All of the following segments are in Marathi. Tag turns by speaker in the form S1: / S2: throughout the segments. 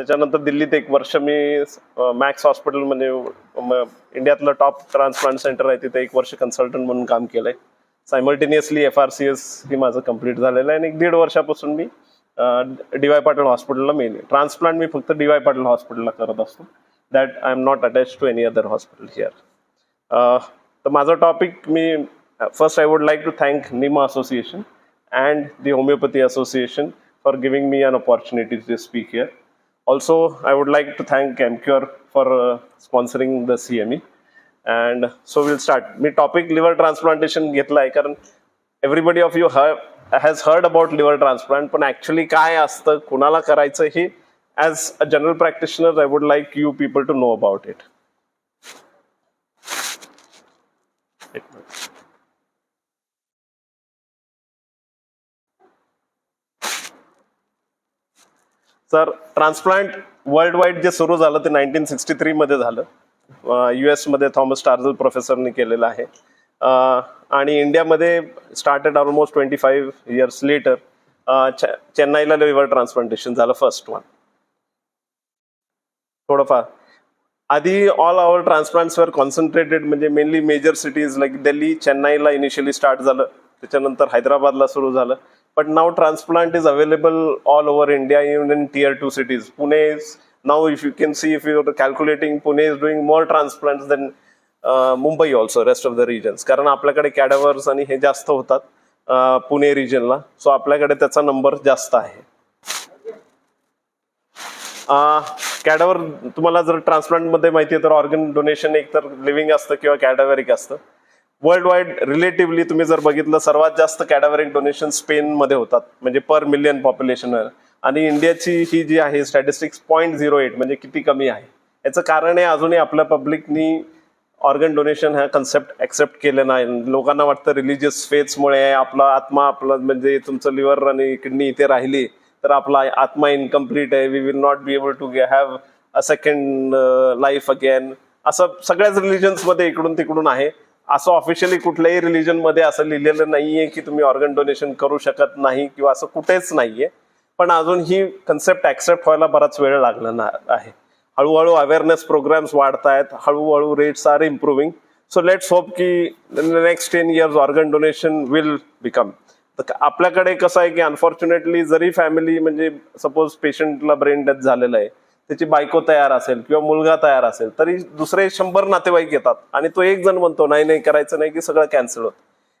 S1: त्याच्यानंतर दिल्लीत एक वर्ष मी मॅक्स हॉस्पिटल म्हणजे म- इंडियातलं टॉप ट्रान्सप्लांट सेंटर आहे तिथे एक वर्ष कन्सल्टंट म्हणून काम केलंय. Simultaneously F R C S ही माझं कंप्लीट झालेलं आहे आणि एक दीड वर्षापासून मी डी वाय पाटील हॉस्पिटलला मेन ट्रान्सप्लांट मी फक्त डी वाय पाटील हॉस्पिटलला करत असतो. That I am not attach to any other hospital here तर माझं topic me first I would like to thank NIMA association and the homeopathy association for giving me an opportunity to speak here Also, I would like to thank MCure for uh, sponsoring the CME. And so we'll start. मी टॉपिक लिव्हर ट्रान्सप्लांटेशन घेतलं आहे कारण everybody of you has heard about liver transplant पण ऍक्च्युली काय असतं कुणाला करायचं हे as a general practitioner I would like you people to know about it तर ट्रान्सप्लांट वर्ल्ड वाईड जे सुरू झालं ते नाईन्टीन सिक्स्टी थ्री मध्ये झालं. यू मध्ये थॉमस टार्झल प्रोफेसरनी केलेलं आहे. आणि इंडियामध्ये started almost twenty five years later चेन्नईला लिव्हर ट्रान्सप्लांटेशन झालं फर्स्ट वन थोडंफार. आधी ऑल आवर ट्रान्सप्लांट्स वर कॉन्सन्ट्रेटेड म्हणजे mainly major cities like Delhi चेन्नईला इनिशियली स्टार्ट झालं. त्याच्यानंतर हैदराबादला सुरू झालं. But now transplant is available all over India even in tier two cities Pune now if you can see if you calculating Pune is more transplants transplant than Mumbai also rest of the regions कारण आपल्याकडे कॅडावर्स आणि हे जास्त होतात पुणे रिजनला सो आपल्याकडे त्याचा नंबर जास्त आहे कॅडावर तुम्हाला जर ट्रान्सप्लांटमध्ये माहिती आहे तर ऑर्गन डोनेशन एक तर लिव्हिंग असतं किंवा कॅडावेरिक असतं वर्ल्ड वाईड रिलेटिव्हली तुम्ही जर बघितलं सर्वात जास्त कॅडावरिक डोनेशन स्पेन मध्ये होतात म्हणजे पर मिलियन पॉप्युलेशन आणि इंडियाची ही जी आहे स्टॅटिस्टिक्स पॉईंट झिरो एट म्हणजे किती कमी आहे. याचं कारण आहे अजूनही आपल्या पब्लिकनी ऑर्गन डोनेशन हा कन्सेप्ट ऍक्सेप्ट केलं नाही. लोकांना वाटतं रिलिजियस फेथ्समुळे आपला आत्मा आपला म्हणजे तुमचं लिव्हर आणि किडनी इथे राहिली तर आपला आत्मा इनकम्प्लीट आहे. We will not be able to have a second life again असं सगळ्याच रिलिजन्समध्ये इकडून तिकडून आहे. असं ऑफिशियली कुठल्याही रिलिजनमध्ये असं लिहिलेलं नाहीये की तुम्ही ऑर्गन डोनेशन करू शकत नाही किंवा असं कुठेच नाहीये. पण अजून ही कन्सेप्ट ऍक्सेप्ट व्हायला बराच वेळ लागला ना आहे. हळूहळू अवेअरनेस प्रोग्राम्स वाढत आहेत हळूहळू rates are improving so let's hope की next ten years organ donation will become आपल्याकडे कसं आहे की अनफॉर्च्युनेटली जरी फॅमिली म्हणजे सपोज पेशंटला ब्रेन डेथ झालेलं आहे त्याची बायको तयार असेल किंवा मुलगा तयार असेल तरी दुसरे शंभर नातेवाईक येतात आणि तो एक जण म्हणतो नाही नाही करायचं नाही की सगळं कॅन्सल होत.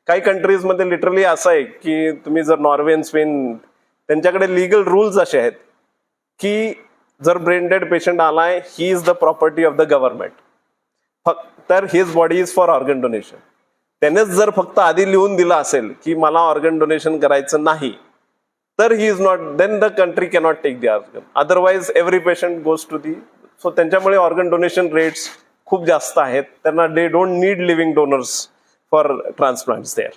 S1: काही कंट्रीजमध्ये लिटरली असं आहे की तुम्ही जर नॉर्वे आणि स्पेन त्यांच्याकडे लिगल रूल्स असे आहेत की जर ब्रेंडेड पेशंट आलाय he is the property of the government फक्त तर his body is for organ donation त्यानेच जर फक्त आधी लिहून दिलं असेल की मला ऑर्गन डोनेशन करायचं नाही तर he is not then the country cannot take the organ otherwise every patient goes to the so त्यांच्यामुळे ऑर्गन डोनेशन रेट्स खूप जास्त आहेत. त्यांना they don't need living donors for transplant there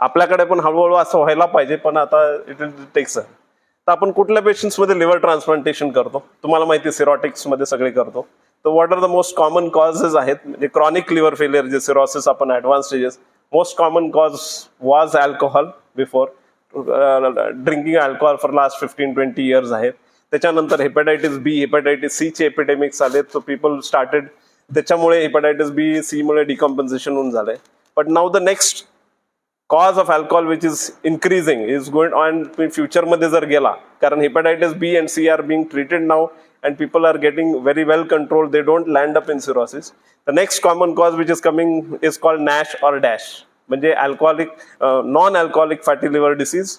S1: आपल्याकडे पण हळूहळू असं व्हायला पाहिजे पण आता इट विल टेक्स तर आपण कुठल्या पेशंट्समध्ये लिव्हर ट्रान्सप्लांटेशन करतो? तुम्हाला माहिती सिरॉटिक्समध्ये सगळे करतो. तर what are the most common causes आहेत? म्हणजे क्रॉनिक लिव्हर फेलियर जे सिरॉसिस आपण advance stages most common cause was alcohol before drinking alcohol for last fifteen twenty years आहेत. त्याच्यानंतर हेपॅटायटिस बी हेपॅटायटिस सी चे एपिडेमिक्स आलेत. सो पीपल स्टार्टेड त्याच्यामुळे हेपॅटायटिस बी सी मुळे डिकम्पन्सेशन होऊन झालंय. But now the next cause of alcohol which is increasing is going on फ्युचरमध्ये जर गेला कारण hepatitis B and C are being treated now and people are getting very well control they don't land up in cirrhosis the next common cause which is coming is called NASH or DASH म्हणजे alcoholic non alcoholic fatty liver disease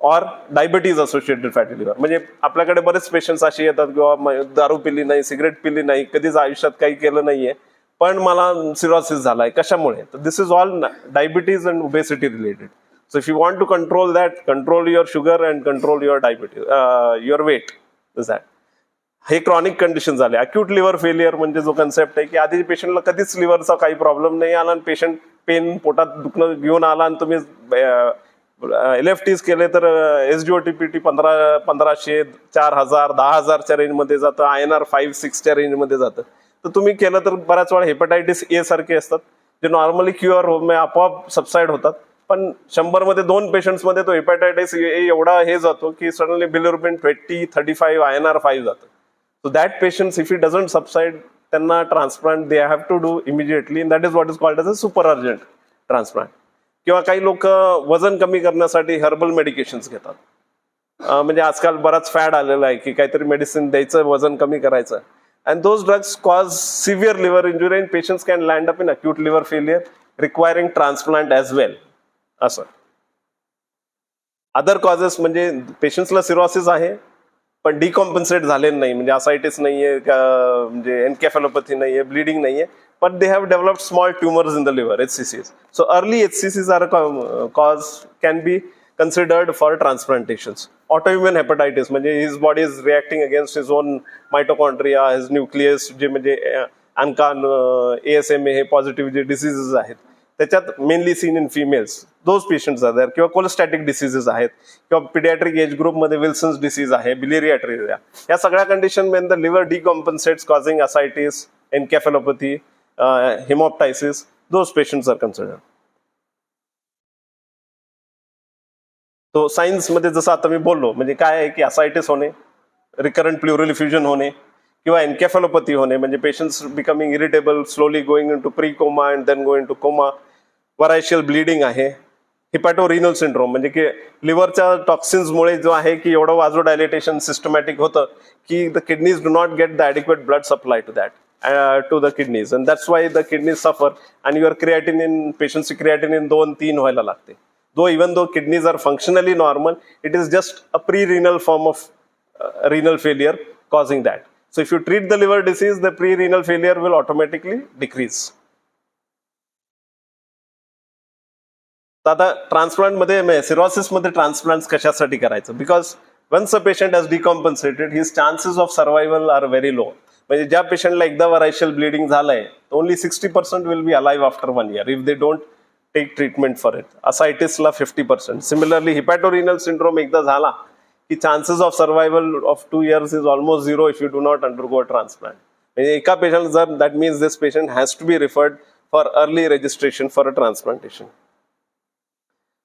S1: or diabetes associated fatty liver म्हणजे आपल्याकडे बरेच पेशंट्स असे येतात किंवा दारू पिली नाही सिगरेट पिली नाही कधीच आयुष्यात काही केलं नाहीये पण मला सिरोसिस झालाय कशामुळे? तर this is all diabetes and obesity related so if you want to control that control your sugar and control your diabetes your weight is that हे क्रॉनिक कंडिशन झाले. अक्यूट लिव्हर फेलियर म्हणजे जो कन्सेप्ट आहे की आधी पेशंटला कधीच लिव्हरचा काही प्रॉब्लेम नाही आला आणि पेशंट पेन पोटात दुखणं घेऊन आला आणि तुम्ही एल एफ टीज केले तर S D O T P T पंधरा पंधराशे चार हजार दहा हजारच्या रेंजमध्ये जातं. आय एन आर फाईव्ह सिक्सच्या रेंजमध्ये जातं. तर तुम्ही केलं तर बऱ्याच वेळा हेपॅटायटिस ए सारखे असतात जे नॉर्मली क्युअर हो म्हणजे आपोआप सबसाईड होतात. पण शंभरमध्ये दोन पेशंट्समध्ये तो हेपॅटायटिस एवढा हे जातो की suddenly bilirubin twenty thirty five I N R five जातं. So that patients if it doesn't subside त्यांना transplant they have to do immediately that is what is called as a super urgent transplant किंवा काही लोक वजन कमी करण्यासाठी हर्बल मेडिकेशन्स घेतात. म्हणजे आजकाल बराच फॅड आलेला आहे की काहीतरी मेडिसिन द्यायचं वजन कमी करायचं. And those drugs cause severe liver injury and patients can land up in acute liver failure requiring transplant as well असं. अदर कॉजेस म्हणजे पेशंट्सला सिरोसिस आहे. पण डिकॉम्पन्सेट झालेलं नाही. म्हणजे असायटिस नाहीये का म्हणजे एनकॅफेलोपॅथी नाहीये ब्लिडिंग नाहीये. पण they have developed small tumours in the liver H C Cs so early H C Cs are cause can be considered for transplantations autoimmune hepatitis म्हणजे his body is reacting against his own mitochondria his nucleus जे म्हणजे अनकान ए एस एम ए हे पॉझिटिव्ह जे डिसीजेस आहेत. त्याच्यात mainly seen in females those patients are किंवा कोलेस्टॅटिक डिसीजेस आहेत किंवा पिडियाट्रिक एज ग्रुपमध्ये विल्सन्स डिसीज आहे बिलेरियाट्रिया या सगळ्या condition main the liver decompensates causing ascites encephalopathy haemoptysis those patients are consider तो सायन्समध्ये जसं आता मी बोललो म्हणजे काय आहे की असायटिस होणे रिकरंट प्ल्युरल फ्युजन होणे किंवा एनकॅफेलोपॅथी होणे म्हणजे patients becoming irritable slowly going into pre coma and then going to coma variceal bleeding आहे. हिपॅटोरिनल सिंड्रोम म्हणजे की लिव्हरच्या टॉक्सिन्समुळे जो आहे की एवढं वाजो डायलिटेशन सिस्टमॅटिक होतं की the kidneys do not get the adequate blood supply to that to the kidneys and that's why the kidneys suffer and your creatine in पेशंटची क्रिएटिन इन दोन तीन व्हायला लागते. Though even though kidneys are functionally normal it is just a pre renal form of renal failure causing that so if you treat the liver disease the pre renal failure will automatically decrease तर आता ट्रान्सप्लांटमध्ये मध्ये ट्रान्सप्लांट कशासाठी करायचं? Because once a patient has decompensated his chances of survival are very low म्हणजे ज्या पेशंटला एकदा वरायशियल ब्लिडिंग झालंय only sixty percent will be alive after one year if they don't take treatment for it असायटिसला fifty percent similarly hepatorenal syndrome एकदा झाला की chances of survival of two years is almost zero if you do not undergo transplant म्हणजे एका पेशंट जर that means this patient has to be referred for early registration for a transplantation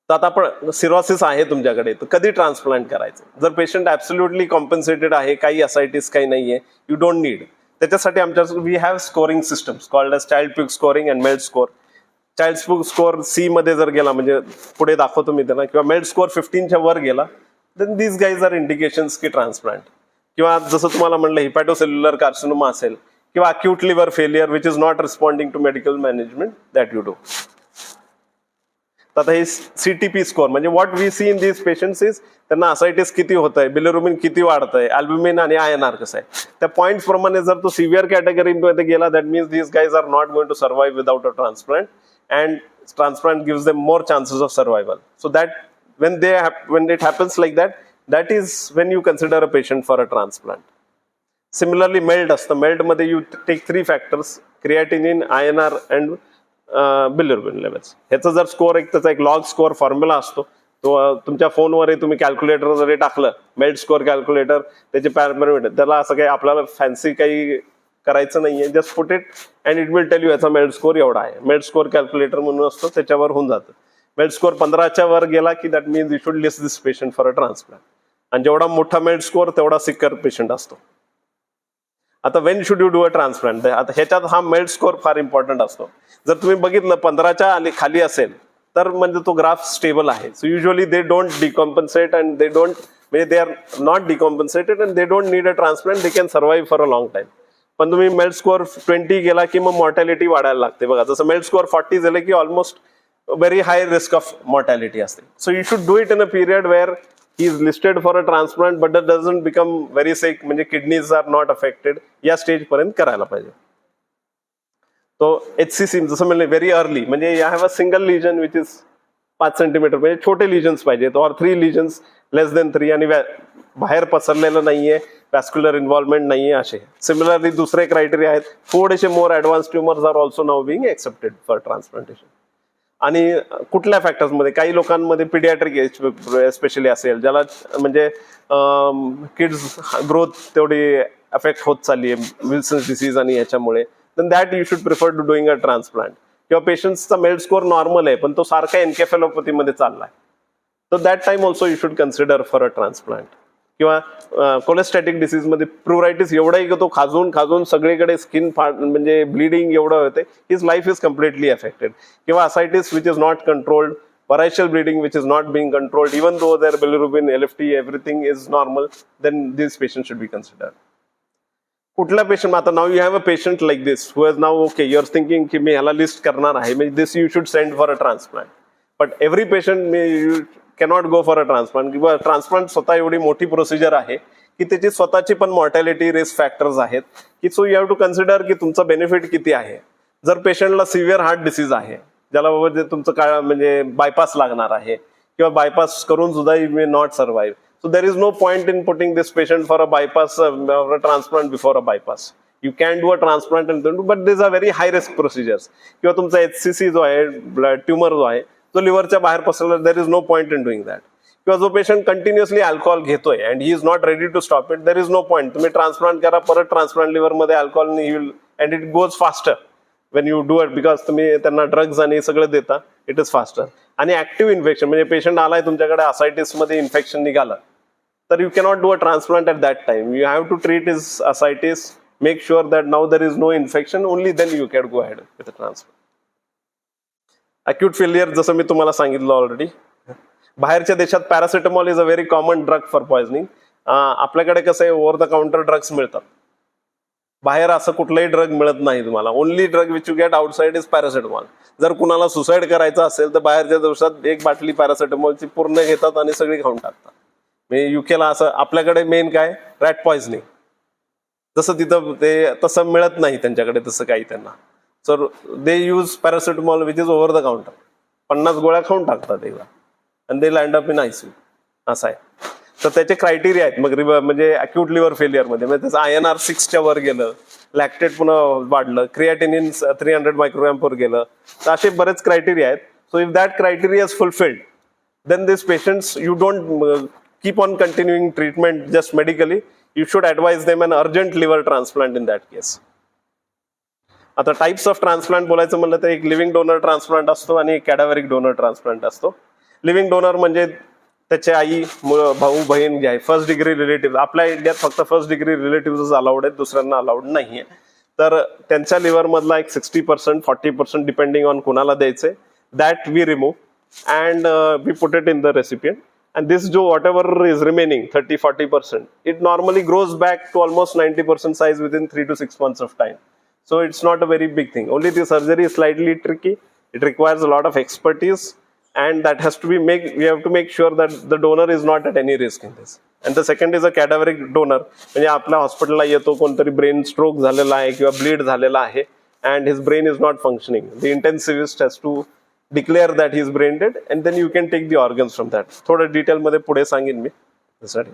S1: तर आता आपण सिरोसिस आहे तुमच्याकडे तर कधी ट्रान्सप्लांट करायचं? जर पेशंट ॲब्सोल्युटली कॉम्पन्सेटेड आहे काही असायटीस काही नाहीये यू डोंट नीड त्याच्यासाठी आमच्या we have scoring systems called as Child Pugh scoring and MELD score Child Pugh score C मध्ये जर गेला म्हणजे पुढे दाखवतो मी त्यांना किंवा मेल्ट स्कोर फिफ्टीनच्या वर गेला then these guys are indications की ट्रान्सप्लांट किंवा जसं तुम्हाला म्हणलं हिपॅटोसेल्युलर कार्सिनोमा असेल किंवा acute liver failure which is not responding to medical management that you do आता हे सीटीपी स्कोर म्हणजे what we see in these patients is त्यांना असायटिस किती होत आहे बिलेरुमिन किती वाढत आहे अल्ब्युमिन आणि आय एन आर कसं आहे. त्या पॉईंट्स प्रमाणे जर तो सिव्हिअर कॅटेगरीमध्ये गेला that means these guys are not going to survive without a transplant and transplant gives them more chances of survival so that when they hap- when it happens like that that is when you consider a patient for a transplant. Similarly MELD असतं. MELD मध्ये you take three factors creatinine INR and uh, bilirubin levels ह्याचा जर स्कोअर एक त्याचा एक लॉग स्कोअर फॉर्म्युला असतो. तो तुमच्या फोनवरही तुम्ही कॅल्क्युलेटर जरी टाकलं मेल्ट स्कोअर कॅल्क्युलेटर त्याचे पॅरामीटर त्याला असं काही आपल्याला फॅन्सी काही करायचं नाही आहे just put it and it will tell you याचा मेल्ट स्कोअर एवढा आहे. मेल्ट स्कोअर कॅल्क्युलेटर म्हणून असतो त्याच्यावर होऊन जातं. मेल्ट स्कोअर पंधराच्या वर गेला की that means you should list this patient for a transplant आणि जेवढा मोठा मेल्ट स्कोअर तेवढा सिकर पेशंट असतो. आता when should you do a transplant आता ह्याच्यात हा मेल्ट स्कोर फार इम्पॉर्टंट असतो. जर तुम्ही बघितलं पंधराच्या आली खाली असेल तर म्हणजे तो ग्राफ स्टेबल आहे. So usually they don't decompensate and they don't म्हणजे they are not decompensated and they don't need a transplant they can survive for a long time पण तुम्ही मेल्ट स्कोअर ट्वेंटी गेला की मग मॉर्टॅलिटी वाढायला लागते. बघा जसं मेल्ट स्कोअर फॉर्टी झालं की almost very high risk of mortality असते. So you should do it in a period where he is listed for a transplant but that doesn't become very sick म्हणजे किडनीज आर नॉट अफेक्टेड या स्टेज पर्यंत करायला पाहिजे. तो एच सी सी जसं म्हणलं व्हेरी अर्ली म्हणजे I have a single lesion which is पाच सेंटीमीटर म्हणजे छोटे लिजन्स पाहिजेत or three lesions less than three आणि बाहेर पसरलेलं नाहीये वॅस्क्युलर इन्व्हॉल्वमेंट नाहीये असे. सिमिलरली दुसरे क्रायटेरिया आहेत. थोडेसे more advanced tumours are also now being accepted for transplantation आणि कुठल्या फॅक्टर्समध्ये काही लोकांमध्ये पिडियाट्रिक एस्पेशली असेल ज्याला म्हणजे किड्स ग्रोथ तेवढी अफेक्ट होत चालली आहे विल्सन्स डिसीज आणि याच्यामुळे. Then that you should prefer to doing a transplant किंवा पेशंटचा मेल्ट स्कोअर नॉर्मल आहे पण तो सारखा एनकेफेलोपॅथीमध्ये चाललाय. तर that time also you should consider for a transplant किंवा कोलेस्टॅटिक डिसीजमध्ये प्रुरायटिस एवढाही की तो खाजून खाजून सगळीकडे स्किन म्हणजे ब्लिडिंग एवढं होते his life is completely affected किंवा ascites which is not controlled Partial bleeding which is not being controlled, even though their bilirubin, LFT, everything is normal, then these patients should be considered. कुठला पेशंट आता now you have a patient like this who has now okay you're thinking की मी ह्याला लिस्ट करणार आहे. म्हणजे this you should send for a transplant but every patient me you cannot go for a transplant किंवा ट्रान्सप्लांट स्वतः एवढी मोठी प्रोसिजर आहे की त्याची स्वतःची पण मॉर्टॅलिटी रिस्क फॅक्टर्स आहेत. की so you have to consider की तुमचा बेनिफिट किती आहे. जर पेशंटला सिव्हिअर हार्ट डिसीज आहे ज्याला बाबा जे तुमचं काय म्हणजे बायपास लागणार आहे किंवा बायपास करून सुद्धा you may not survive so there is no point in putting this patient for a bypass transplant before a bypass you can do a transplant but this a very high risk procedures किंवा तुमचा एच सी सी जो आहे ट्युमर जो आहे तो लिव्हरच्या बाहेर पसरला there is no point in doing that किंवा जो पेशंट कंटिन्युअसली अल्कोहोल घेतोय and he is not ready to stop it there is no point तुम्ही ट्रान्सप्लांट करा परत transplant लिव्हरमध्ये alcohol will and it goes faster when you do it because तुम्ही त्यांना ड्रग्ज आणि सगळं देता इट इज फास्टर आणि ऍक्टिव्ह इन्फेक्शन म्हणजे पेशंट आलाय तुमच्याकडे असायटिसमध्ये इन्फेक्शन निघालं तर you cannot do a transplant at that time you have to treat is ascites make sure that now there is no infection only then you can go had with transplant acute failure जसं मी तुम्हाला सांगितलं ऑलरेडी बाहेरच्या देशात paracetamol is a very common drug for poisoning आपल्याकडे कसं आहे ओव्हर द काउंटर ड्रग्स मिळतात. बाहेर असं कुठलंही ड्रग मिळत नाही तुम्हाला. Only drug which you get outside is paracetamol जर कुणाला सुसाईड करायचं असेल तर बाहेरच्या दिवसात एक बाटली पॅरासिटामॉलची पूर्ण घेतात आणि सगळी खाऊन टाकतात. म्हणजे युकेला असं आपल्याकडे मेन काय? रॅट पॉइझनिंग जसं तिथं ते तसं मिळत नाही त्यांच्याकडे तसं काही त्यांना. Sir they use paracetamol which is over the counter पन्नास गोळ्या खाऊन टाकतात एकदा. आणि they land up in ICU असं आहे. तर त्याचे क्रायटेरिया आहेत. मग रिव्ह म्हणजे अक्यूट लिव्हर फेलियरमध्ये. म्हणजे त्याचं आय एन आर सिक्सच्या वर गेलं लॅक्टेट पुन्हा वाढलं क्रिएटिनिन थ्री हंड्रेड मायक्रोग्राम वर गेलं तर असे बरेच क्रायटेरिया आहेत. So if that criteria is fulfilled then this patients you don't keep on on treatment just medically you should advise them an urgent liver transplant in that case आता टाइप्स ऑफ ट्रान्सप्लांट बोलायचं म्हणलं तर एक लिव्हिंग डोनर ट्रान्सप्लांट असतो आणि एक कॅडावरिक डोनर ट्रान्सप्लांट असतो. लिव्हिंग डोनर म्हणजे त्याचे आई भाऊ बहीण जे आहे फर्स्ट डिग्री रिलेटिव्ह आपल्या इंडियात फक्त फर्स्ट डिग्री रिलेटिव्ह अलाउड आहेत दुसऱ्यांना अलाउड नाहीये. तर त्यांच्या लिव्हरमधला एक sixty percent forty percent depending on कुणाला द्यायचे that we remove and we put it in the recipient and this जो whatever is remaining thirty forty percent it normally grows back to almost ninety percent size within three to six months of time so it's not a very big thing. Only the surgery is slightly tricky. It requires a lot of expertise and that has to be make we have to make sure that the donor is not at any risk in this. And the second is a cadaveric donor. म्हणजे आपल्या हॉस्पिटलला येतो कोणतरी ब्रेन स्ट्रोक झालेला आहे किंवा ब्लीड झालेला आहे and his brain is not functioning the intensivist has to declare that he is brain dead and then you can take the organs from that थोडं डिटेलमध्ये पुढे सांगेन मी. त्यासाठी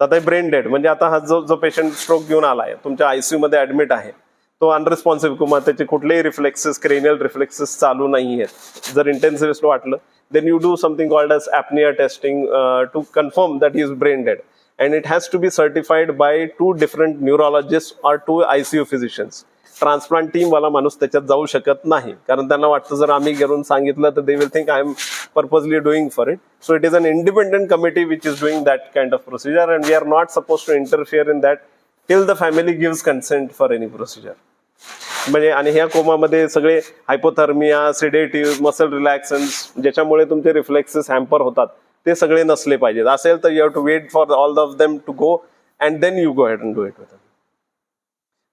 S1: आता ब्रेन डेड म्हणजे आता हा जो जो पेशंट स्ट्रोक घेऊन आलाय तुमच्या आयसीयू मध्ये ऍडमिट आहे तो अनरिस्पॉन्सिव्ह किंवा त्याचे कुठलेही रिफ्लेक्सेस क्रेनियल रिफ्लेक्सेस चालू नाही आहेत जर इंटेन्सिव्हिस्ट वाटलं then you do something called as apnoea testing to confirm that is brain dead and it has to be certified by two different neurologist or two ICU physicians transplant team वाला माणूस त्याच्यात जाऊ शकत नाही. कारण त्यांना वाटतं जर आम्ही घेऊन सांगितलं तर they will think I am purposely doing for it so it is an independent committee which is doing that kind of procedure and we are not suppose to interfere in that till the family gives consent for any procedure म्हणजे आणि ह्या कोमामध्ये सगळे हायपोथर्मिया सिडेटिव्ह मसल रिलॅक्सन्स ज्याच्यामुळे तुमचे रिफ्लेक्सेस हॅम्पर होतात ते सगळे नसले पाहिजेत. असेल तर you have to wait for all of them to go and then you go had do it with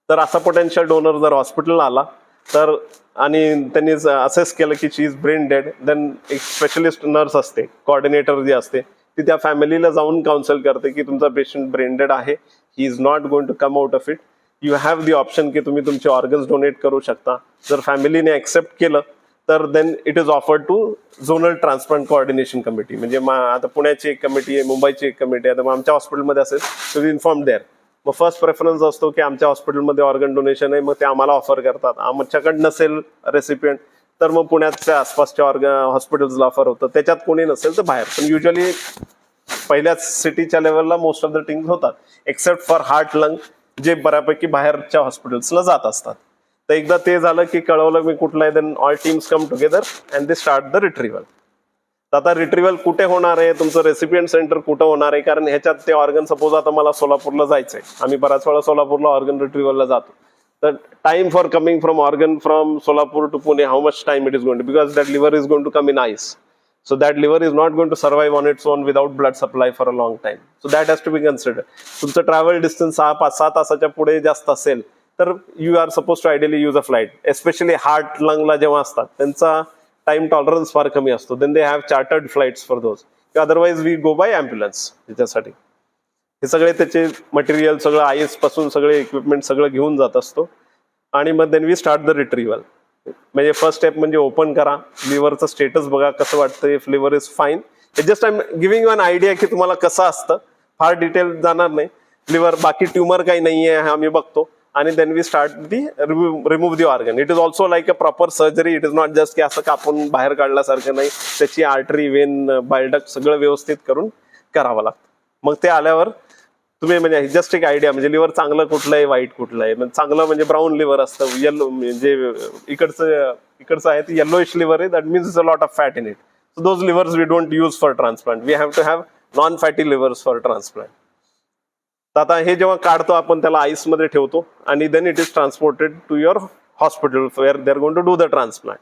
S1: तर असा पोटेन्शियल डोनर जर हॉस्पिटलला आला तर आणि त्यांनी असेस केलं की she is brain dead then एक स्पेशलिस्ट नर्स असते कॉर्डिनेटर जी असते ती त्या फॅमिलीला जाऊन काउन्सिल करते की तुमचा पेशंट ब्रेन डेड आहे he is not going to come out of it you have the option की तुम्ही तुमचे ऑर्गन्स डोनेट करू शकता. जर फॅमिलीने ऍक्सेप्ट केलं तर then it is offered to zonal transplant coordination committee म्हणजे मा- आता पुण्याची एक कमिटी आहे मुंबईची एक कमिटी आहे आता मग आमच्या हॉस्पिटलमध्ये असेल तर इन्फॉर्म देअर मग फर्स्ट प्रेफरन्स असतो की आमच्या हॉस्पिटलमध्ये ऑर्गन डोनेशन आहे मग ते आम्हाला ऑफर करतात. आमच्याकडे नसेल रेसिपियंट तर मग पुण्याच्या आसपासच्या ऑर्ग हॉस्पिटल्सला ऑफर होतं. त्याच्यात कोणी नसेल तर बाहेर. पण युजली पहिल्याच सिटीच्या लेवलला मोस्ट ऑफ द टिंग्स होतात एक्सेप्ट फॉर हार्ट लंग जे बऱ्यापैकी बाहेरच्या हॉस्पिटल्सला जात असतात. तर एकदा ते झालं की कळवलं मी कुठलं आहे then all teams come together and they start the retrieval तर आता रिट्रिवल कुठे होणार आहे? तुमचं रेसिपियंट सेंटर कुठं होणार आहे? कारण ह्याच्यात ते ऑर्गन सपोज आता मला सोलापूरला जायचं आहे आम्ही बऱ्याच वेळा सोलापूरला ऑर्गन रिट्रीवलला जातो. तर time for coming from organ from Solapur to Pune how much time it is going to because that liver is going to come in ice So that liver is not going to survive on its own without blood supply for a long time. So that has to be considered. तुमचं ट्रॅव्हल डिस्टन्स सहा पाच सहा तासाच्या पुढे जास्त असेल तर you are suppose to ideally use a flight especially heart लंगला जेव्हा असतात त्यांचा टाइम टॉलरन्स फार कमी असतो. Then they have chartered flights for those otherwise we go by ambulance त्याच्यासाठी. हे सगळे त्याचे मटेरियल सगळं आईसपासून सगळे इक्विपमेंट सगळं घेऊन जात असतो. आणि मग then we start the retrieval म्हणजे फर्स्ट स्टेप म्हणजे ओपन करा. लिव्हरचं स्टेटस बघा कसं वाटतं if liver is fine just I am giving you an idea की तुम्हाला कसं असतं. फार डिटेल जाणार नाही. लिव्हर बाकी ट्युमर काही नाहीये हा आम्ही बघतो. आणि then we start the remove the organ it is also like a proper surgery it is not just की असं कापून बाहेर काढल्यासारखं नाही. त्याची आर्टरी वेन बायडक सगळं व्यवस्थित करून करावं लागतं. मग ते आल्यावर तुम्ही म्हणजे जस्ट एक आयडिया म्हणजे लिव्हर चांगलं कुठलं आहे वाईट कुठलं आहे म्हणजे चांगलं म्हणजे ब्राऊन लिव्हर असतं येलो म्हणजे इकडचं इकडचं आहे ते येलोइश लिव्हर आहे that means is a lot of fat in it so those livers we don't use for transplant we have to have non fatty livers for transplant तर आता हे जेव्हा काढतो आपण त्याला आईसमध्ये ठेवतो आणि then it is transported to your hospital where they are to do the transplant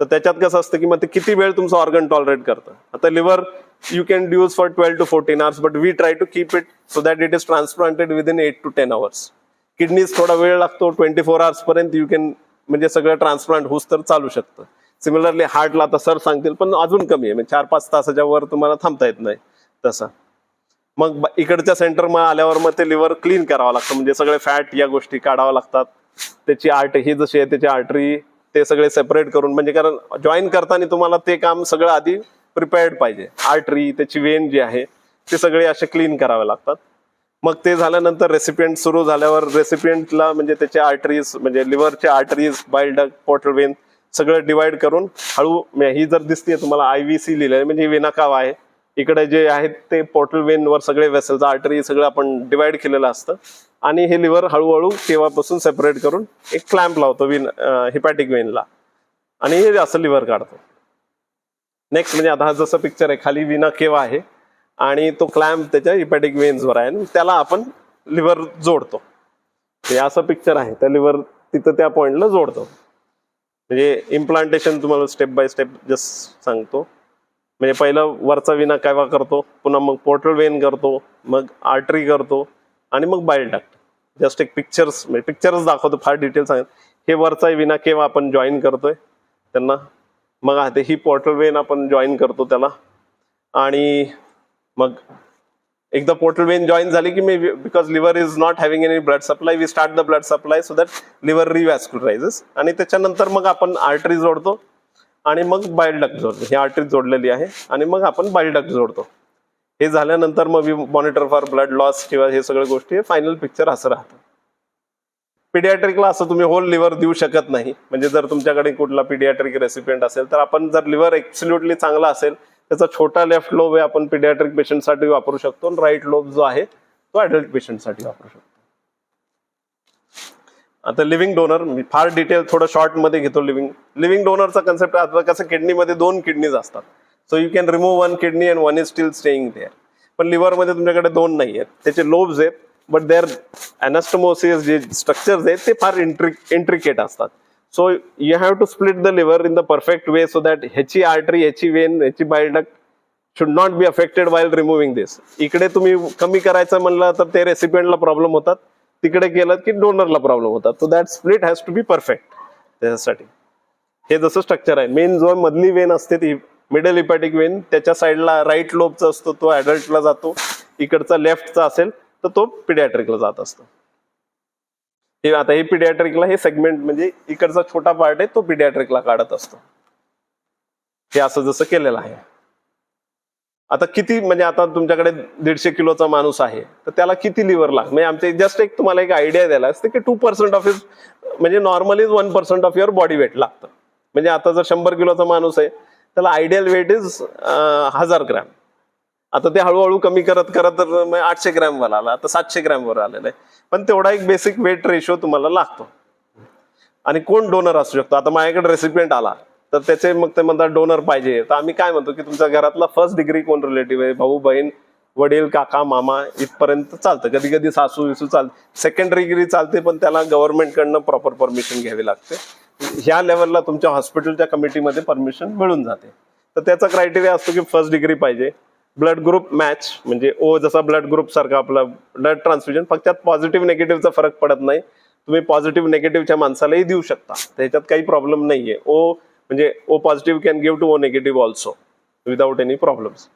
S1: तर त्याच्यात कसं असतं की मग ते किती वेळ तुमचं ऑर्गन टॉलरेट करतं? आता liver you can use for twelve to fourteen hours but we try to keep it so that it is transplanted within eight to ten hours kidneys थोडा वेळ लागतो ट्वेंटी फोर आवर्स पर्यंत यू कॅन म्हणजे सगळं ट्रान्सप्लांट होऊस तर चालू शकतं. सिमिलरली हार्टला आता सर सांगतील पण अजून कमी आहे. म्हणजे चार पाच तासाच्या वर तुम्हाला थांबता येत नाही तसं. मग इकडच्या सेंटर मग आल्यावर मग ते लिव्हर क्लीन करावं लागतं. म्हणजे सगळे फॅट या गोष्टी काढाव्या लागतात. त्याची आर्ट ही जशी आहे त्याची आर्टरी ते सगळे सेपरेट करून म्हणजे कारण जॉईन करताना तुम्हाला ते काम सगळं आधी प्रिपेअर्ड पाहिजे. आर्टरी त्याची वेन जी आहे ते सगळे असे क्लीन करावे लागतात. मग ते झाल्यानंतर रेसिपियंट सुरू झाल्यावर रेसिपियंटला म्हणजे त्याचे आर्टरीज म्हणजे लिव्हरचे arteries bile duct portal vein सगळं डिवाइड करून हळू म्हणजे ही जर दिसते तुम्हाला आय व्ही सी लिहिलं म्हणजे ही आहे. इकडे जे आहेत ते पोर्टल वेन वर सगळे वेसल्स आर्टरी सगळं आपण डिवाइड केलेलं असतं. आणि हे लिव्हर हळूहळू केव्हापासून सेपरेट करून एक क्लॅम्प लावतो विन हिपॅटिक वेनला आणि हे असं लिव्हर काढतो. नेक्स्ट म्हणजे आता हा जसं पिक्चर आहे खाली विना केव्हा आहे आणि तो क्लॅम्प त्याच्या इपॅटिक वेन्सवर आहे. आणि त्याला आपण लिव्हर जोडतो. हे असं पिक्चर आहे. त्या लिव्हर तिथं त्या पॉइंटला जोडतो. म्हणजे इम्प्लांटेशन तुम्हाला स्टेप बाय स्टेप जस्ट सांगतो. म्हणजे पहिलं वरचा विना केव्हा करतो पुन्हा मग पोर्टल वेन करतो मग आर्टरी करतो आणि मग बाईल टाकतो जस्ट एक पिक्चर्स म्हणजे पिक्चर्स दाखवतो फार डिटेल सांगत. हे वरचा विना केव्हा आपण जॉईन करतोय. त्यांना मग आता ही पोर्टल वेन आपण जॉईन करतो त्याला. आणि मग एकदा पोर्टल वेन जॉईन झाली की मी because liver is not having any blood supply we start the blood supply so that liver revascularises आणि त्याच्यानंतर मग आपण आर्टरी जोडतो. आणि मग बायलडक्ट जोडतो. ही आर्टरी जोडलेली आहे. आणि मग आपण बायलडक्ट जोडतो. हे झाल्यानंतर मग we monitor for blood loss किंवा हे सगळ्या गोष्टी. फायनल पिक्चर असं राहतं. पिडियाट्रिकला असं तुम्ही होल लिव्हर देऊ शकत नाही. म्हणजे जर तुमच्याकडे कुठला पिडियाट्रिक रेसिपियंट असेल तर आपण जर लिव्हर एक्सल्युटली चांगला असेल त्याचा छोटा लेफ्ट लोब आहे आपण पिडियाट्रिक पेशंटसाठी वापरू शकतो आणि राईट लोब जो आहे तो अडल्ट पेशंटसाठी वापरू शकतो. आता लिव्हिंग डोनर मी फार डिटेल थोडं शॉर्टमध्ये घेतो लिव्हिंग लिव्हिंग डोनरचा कन्सेप्ट आता कसं किडनीमध्ये दोन किडनीज असतात. So you can remove one kidney and one is still staying there पण लिव्हरमध्ये तुमच्याकडे दोन नाही आहेत त्याचे लोब्स आहेत बट देअर अॅनास्टमोसिस जे स्ट्रक्चर्स आहेत ते फार इंट्रिक इंट्रिकेट असतात so you have to split the liver in the perfect way so that ह्याची आर्टरी ह्याची वेन ह्याची bile duct should not be affected while removing this इकडे तुम्ही कमी करायचं म्हणलं तर ते रेसिपियंटला प्रॉब्लेम होतात. तिकडे केलं की डोनरला प्रॉब्लेम होतात. So that split has to be perfect त्याच्यासाठी. हे जसं स्ट्रक्चर आहे. मेन जो मधली वेन असते ती मिडल हिपॅटिक वेन त्याच्या साईडला राईट लोबचा असतो तो ऍडल्टला जातो. इकडचा लेफ्टचा असेल तर तो पिडियाट्रिकला जात असतो. हे आता हे पिडियाट्रिकला हे सेगमेंट म्हणजे इकडचा छोटा पार्ट आहे तो पिडियाट्रिकला काढत असतो. हे असं जसं केलेलं आहे. आता किती म्हणजे आता तुमच्याकडे दीडशे किलोचा माणूस आहे तर त्याला किती लिव्हर लाग म्हणजे आमचे जस्ट एक तुम्हाला एक आयडिया द्यायला असते की टू पर्सेंट ऑफ इज म्हणजे normally one percent of your body weight लागतं. म्हणजे आता जर शंभर किलोचा माणूस आहे त्याला आयडियल वेट इज हजार ग्रॅम. आता ते हळूहळू कमी करत करत तर मग आठशे ग्रॅम वर आला आता सातशे ग्रॅम वर आलेलं आहे. पण तेवढा एक बेसिक वेट रेशो तुम्हाला लागतो. आणि कोण डोनर असू शकतो? आता माझ्याकडे रेसिपियंट आला तर त्याचे मग ते म्हणतात डोनर पाहिजे. तर आम्ही काय म्हणतो की तुमच्या घरातला फर्स्ट डिग्री कोण रिलेटिव्ह आहे? भाऊ बहीण वडील काका मामा इथपर्यंत चालतं. कधी कधी सासू विसू चालते. सेकंडरी डिग्री चालते पण त्याला गव्हर्नमेंटकडनं प्रॉपर परमिशन घ्यावी लागते. ह्या लेवलला तुमच्या हॉस्पिटलच्या कमिटीमध्ये परमिशन मिळून जाते. तर त्याचा क्रायटेरिया असतो की फर्स्ट डिग्री पाहिजे. ब्लड ग्रुप मॅच म्हणजे ओ जसा ब्लड ग्रुप सारखा आपला ब्लड ट्रान्सफ्युजन फक्त त्यात पॉझिटिव्ह निगेटिव्हचा फरक पडत नाही. तुम्ही पॉझिटिव्ह निगेटिव्हच्या माणसालाही देऊ शकता. त्याच्यात काही प्रॉब्लेम नाही आहे ओ म्हणजे O positive can give to O negative also without any problems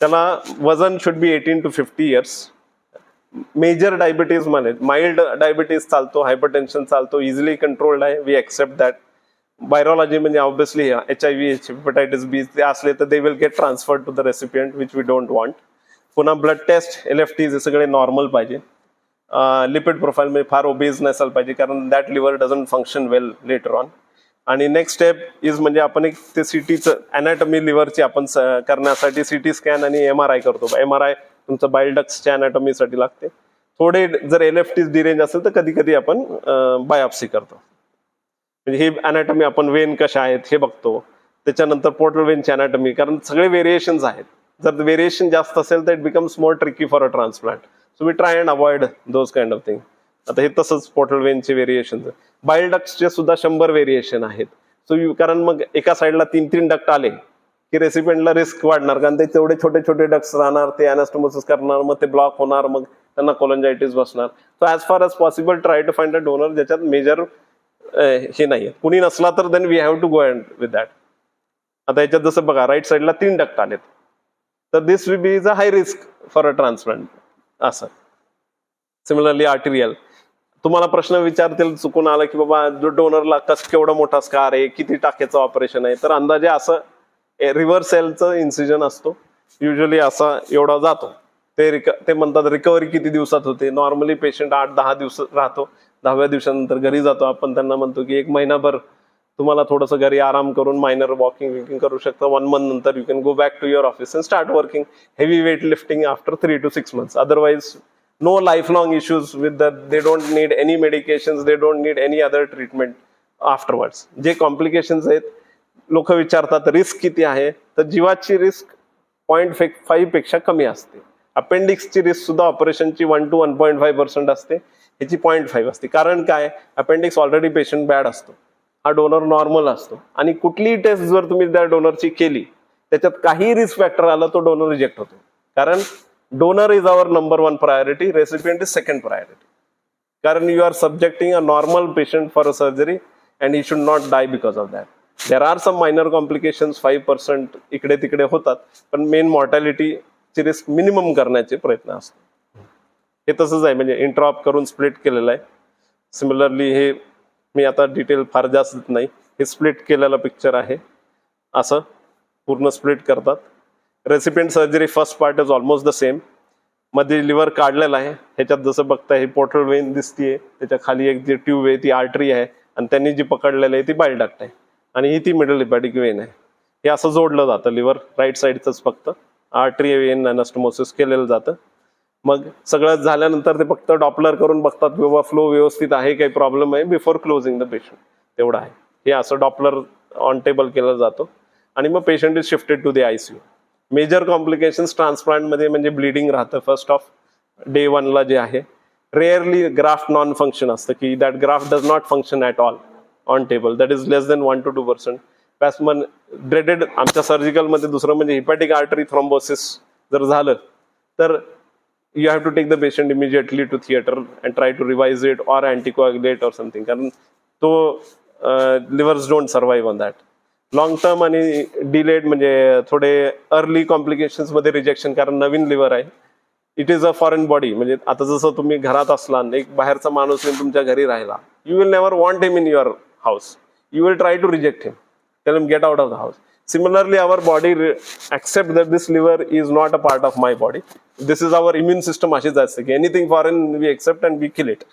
S1: त्याला वजन should be eighteen to fifty years major diabetes म्हणे माइल्ड डायबिटीज चालतो हायपरटेन्शन चालतो इझिली कंट्रोल्ड आहे. वी ॲक्सेप्ट दॅट बायरोलॉजी म्हणजे obviously H I V hepatitis B ते असले तर they will get transfer to the recipient which we don't want पुन्हा blood test L F T हे सगळे नॉर्मल पाहिजे लिपिड प्रोफाईल म्हणजे फार ओबेज नसायला पाहिजे कारण that liver doesn't function well later on आणि नेक्स्ट स्टेप इज म्हणजे आपण एक ते सिटीचं अनॅटमी लिव्हरची आपण करण्यासाठी करण्यासाठी सिटी स्कॅन आणि एम आर आय करतो. एम आर आय तुमचं बायलडक्सच्या अनॅटमीसाठी लागते. थोडे जर एल एफ टीज डिरेंज असेल तर कधी कधी आपण बायोप्सी करतो. म्हणजे ही आपण वेन कशा आहेत हे बघतो. त्याच्यानंतर पोर्टल वेनची अनॅटॉमी कारण सगळे व्हेरिएशन्स आहेत. जर व्हेरिएशन जास्त असेल तर it becomes more tricky for a transplant so we try and avoid those kind of thing आता हे तसंच पोर्टल वेनचे व्हेरिएशन बायोडक्टचे सुद्धा शंभर व्हेरिएशन आहेत. सो यू कारण मग एका साईडला तीन तीन डक्ट आले की रेसिपेंटला रिस्क वाढणार कारण ते तेवढे छोटे छोटे डक्स राहणार ते अनास्टोमोसिस करणार मग ते ब्लॉक होणार मग त्यांना कोलंजायटिस बसणार. So as far as possible try to find a donor ज्याच्यात मेजर हे नाहीये. कुणी नसला तर then we have to go and with that आता याच्यात जसं बघा राईट साईडला तीन डक्ट आलेत. तर this will be is a high risk for a transplant असं. सिमिलरली आर्टिरियल तुम्हाला प्रश्न विचारतील चुकून आला की बाबा जो डोनरला कस केवढा मोठा स्कार आहे किती टाक्याचं ऑपरेशन आहे तर अंदाजे असं रिव्हर्स सेलचं इन्सिजन असतो. युजली असा एवढा जातो. ते रिक ते म्हणतात रिकव्हरी किती दिवसात होते? नॉर्मली पेशंट आठ दहा दिवस राहतो. दहाव्या दिवसानंतर घरी जातो. आपण त्यांना म्हणतो की एक महिनाभर तुम्हाला थोडंसं घरी आराम करून मायनर वॉकिंग विकिंग करू शकता. वन मंथ नंतर you can go back to your office and start working heavy weight lifting after three to six months otherwise life long issues with the they don't need any medications they don't need any other treatment afterwards जे कॉम्प्लिकेशन्स आहेत लोक विचारतात रिस्क किती आहे? तर जीवाची रिस्क पॉईंट फाईव्हपेक्षा कमी असते. अपेंडिक्सची रिस्क सुद्धा ऑपरेशनची one to one point five percent असते. ह्याची पॉईंट फाईव्ह असते. कारण काय? अपेंडिक्स ऑलरेडी पेशंट बॅड असतो. हा डोनर नॉर्मल असतो. आणि कुठलीही टेस्ट जर तुम्ही त्या डोनरची केली त्याच्यात काही रिस्क फॅक्टर आला तो डोनर रिजेक्ट होतो. कारण donor is our number one priority recipient is second priority कारण you are subjecting a normal patient for a surgery and you should not die because of that there are some minor complications five percent इकडे तिकडे होतात पण मेन मॉर्टॅलिटीची रिस्क मिनिमम करण्याचे प्रयत्न असतो हे तसंच आहे म्हणजे इंट्रॉप करून स्प्लिट केलेलं आहे. सिमिलरली हे मी आता डिटेल फार जास्त देत नाही. हे स्प्लिट केलेलं पिक्चर आहे. असं पूर्ण स्प्लिट करतात. Recipient surgery first part is almost the सेममध्ये liver काढलेलं आहे. ह्याच्यात जसं बघताय हे पोर्टल वेन दिसतीये. त्याच्याखाली एक जी ट्यूब आहे ती आर्टरी आहे. आणि त्यांनी जी पकडलेली आहे ती बाईल आहे. आणि ही ती मिडल लिपॅटिक वेन आहे. हे असं जोडलं जातं लिव्हर राईट साईडचंच फक्त. आर्टरी वेन अनस्टमोसिस केलेलं जातं. मग सगळं झाल्यानंतर ते फक्त डॉपलर करून बघतात किंवा बाबा फ्लो व्यवस्थित आहे काही प्रॉब्लेम आहे बिफोर क्लोजिंग द पेशंट तेवढं आहे. हे असं डॉपलर ऑन टेबल केला जातो. आणि मग patient is shifted to the U major complications ट्रान्सप्लांटमध्ये म्हणजे ब्लिडिंग राहतं फर्स्ट ऑफ डे वनला जे आहे रेअरली ग्राफ्ट नॉन फंक्शन असतं की that graft does not function at all on table that is less than one to two percent पॅसमन dreaded आमच्या सर्जिकलमध्ये दुसरं म्हणजे हिपॅटिक आर्टरी थ्रोम्बोसिस जर झालं तर you have to take the patient immediately to theatre and try to revise it or anticoagulate or something कारण तो livers don't survive on that long term आणि डिलेड म्हणजे थोडे अर्ली कॉम्प्लिकेशन्समध्ये रिजेक्शन कारण नवीन लिव्हर आहे it is a foreign body म्हणजे आता जसं तुम्ही घरात असला एक बाहेरचा माणूस येऊन तुमच्या घरी राहिला you will never want him in your house you will try to reject him tell him get out of the house similarly our body accept that this liver is not a part of my body this is our immune system अशीच असते की anything foreign we accept and we kill it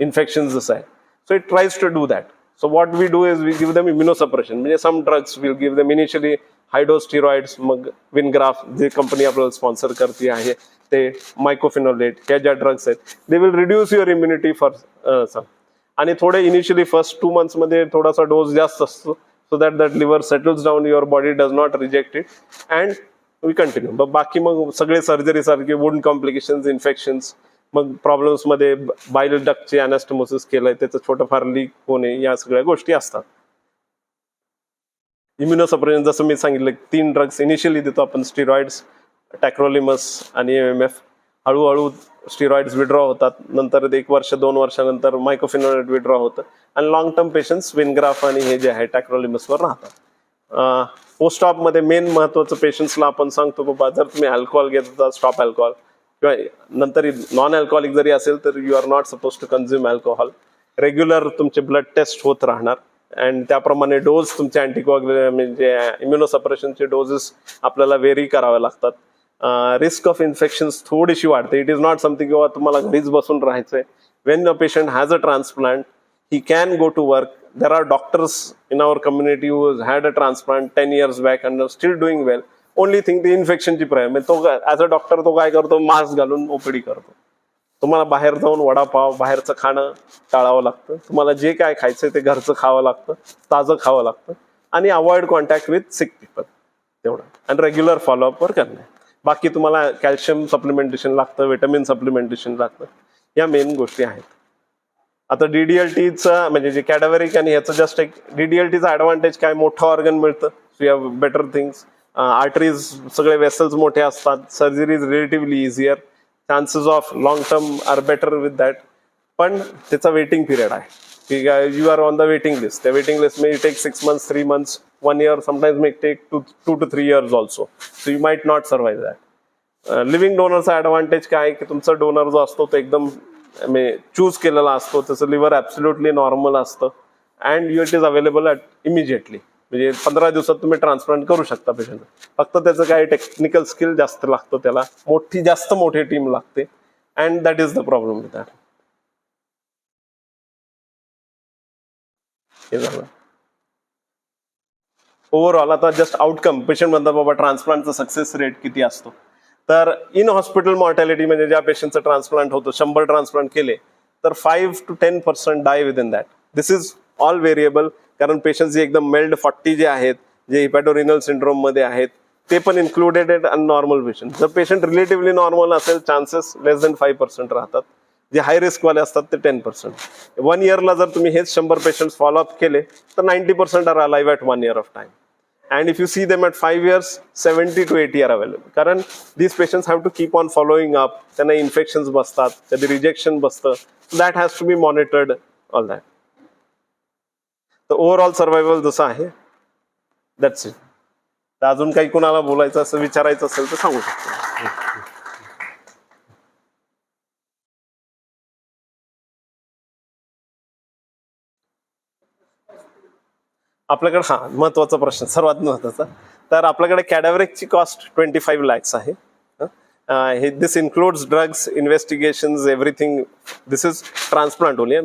S1: infection जसं आहे so it tries to do that so what we do is we give them immunosuppression म्हणजे some drugs will give them initially high dose steroids मग विनग्राफ जे कंपनी आपल्याला स्पॉन्सर करते आहे ते मायकोफिनोलेट ह्या ज्या ड्रग्स आहेत they will reduce your immunity for some आणि थोडे इनिशियली फर्स्ट टू मंथ्स मध्ये थोडासा डोस जास्त असतो so that that liver settles down your body does not reject it and we continue बाकी मग सगळे सर्जरी सारखे वुंड कॉम्प्लिकेशन्स इन्फेक्शन्स मग प्रॉब्लेम्समध्ये बाईल डकचे अनास्टमोसिस केलंय त्याचं छोटंफार लीक होणे या सगळ्या गोष्टी असतात. इम्युनोसप्रेशन जसं मी सांगितलं तीन ड्रग्स इनिशियली देतो आपण स्टिरॉइड्स टॅक्रोलिमस आणि एम एम एफ हळूहळू स्टिरॉइड्स विड्रॉ होतात. नंतर एक वर्ष दोन वर्षानंतर मायकोफिनोनेट विड्रॉ होतं. आणि लॉंग टर्म पेशंट्स विनग्राफ आणि हे जे आहे टॅक्रोलिमसवर राहतात. पोस्टमध्ये मेन महत्वाचं पेशंट्सला आपण सांगतो बाबा जर तुम्ही अल्कोहोल घेत होता स्टॉप अल्कोहोल किंवा नंतर नॉन अल्कोहोलिक जरी असेल तर you are not suppose to consume alcohol regular तुमचे ब्लड टेस्ट होत राहणार. अँड त्याप्रमाणे डोस तुमचे अँटीकॉग म्हणजे इम्युनोसपरेशनचे डोजेस आपल्याला व्हेरी करावे लागतात. रिस्क ऑफ इन्फेक्शन्स थोडीशी वाढते. इट इज नॉट समथिंग किंवा तुम्हाला घरीच बसून राहायचंय. When a patient has a transplant he can go to work there are doctors in our community who has had a transplant 10 years back and are still doing well. Only इन्फेक्शनची प्रय म्हणजे ची तो ऍज अ डॉक्टर तो काय करतो? मास्क घालून ओपीडी करतो. तुम्हाला बाहेर जाऊन वडापाव बाहेरचं खाणं टाळावं लागतं. तुम्हाला जे काय खायचंय ते घरचं खावं लागतं ताजं खावं लागतं. आणि avoid contact with sick people तेवढं आणि रेग्युलर फॉलोअपवर करणे. बाकी तुम्हाला कॅल्शियम सप्लिमेंटेशन लागतं विटॅमिन सप्लिमेंटेशन लागतं. या मेन गोष्टी आहेत. आता डीडीएलटीचं म्हणजे जे कॅडावरिक आणि ह्याचं जस्ट एक डीडीएलटीचा ऍडव्हान्टेज काय? मोठं ऑर्गन मिळतं. सो या बेटर थिंग्स आर्टरीज सगळे वेसल्स मोठे असतात. Surgery is relatively easier chances of long term are better with that पण त्याचा वेटिंग पिरियड आहे. की you are on the waiting list त्या waiting list may take six months three months one year sometimes may take two two to three years also so you might not survive that living डोनरचा advantage काय आहे की तुमचा डोनर जो असतो तो एकदम चूज केलेला असतो. त्याचं लिव्हर ॲब्सोल्युटली नॉर्मल असतं. And you it is available at immediately म्हणजे पंधरा दिवसात तुम्ही ट्रान्सप्लांट करू शकता पेशंट फक्त त्याचं काय टेक्निकल स्किल जास्त लागतं त्याला. मोठी जास्त मोठी टीम लागते. And that is the problem with that हे झालं. ओव्हरऑल आता जस्ट आउटकम पेशंट म्हणतात बाबा ट्रान्सप्लांटचा सक्सेस रेट किती असतो? तर इन हॉस्पिटल मॉर्टॅलिटी म्हणजे ज्या पेशंटचं ट्रान्सप्लांट होतं शंभर ट्रान्सप्लांट केले तर five to ten percent die within that this is all variable कारण पेशंट जे एकदम मेल्ड फॉर्टी जे आहेत जे हिपॅटोरिनल सिंड्रोममध्ये आहेत ते पण इन्क्लुडेड आहेत आणि नॉर्मल पेशंट जर पेशंट रिलेटिव्हली नॉर्मल असेल chances less than five percent राहतात. जे हाय रिस्कवाले असतात ते टेन पर्सेंट वन इयरला जर तुम्ही हेच शंभर पेशंट फॉलोअप केले तर ninety percent are alive at one year of time and if you see them at five years 70 to 80 are available. कारण these patients have to keep on following up त्यांना इन्फेक्शन बसतात कधी रिजेक्शन बसतं. That has to be monitored all that तर ओव्हरऑल सर्वायवल जसं आहे दॅट्स इट तर अजून काही कुणाला बोलायचं असं विचारायचं असेल तर सांगू शकतो. आपल्याकडे हा महत्त्वाचा प्रश्न सर्वात महत्त्वाचा. तर आपल्याकडे कॅडावरेकची कॉस्ट ट्वेंटी फाईव्ह लॅक्स आहे. हं? हे this includes drugs investigation everything this is transplant only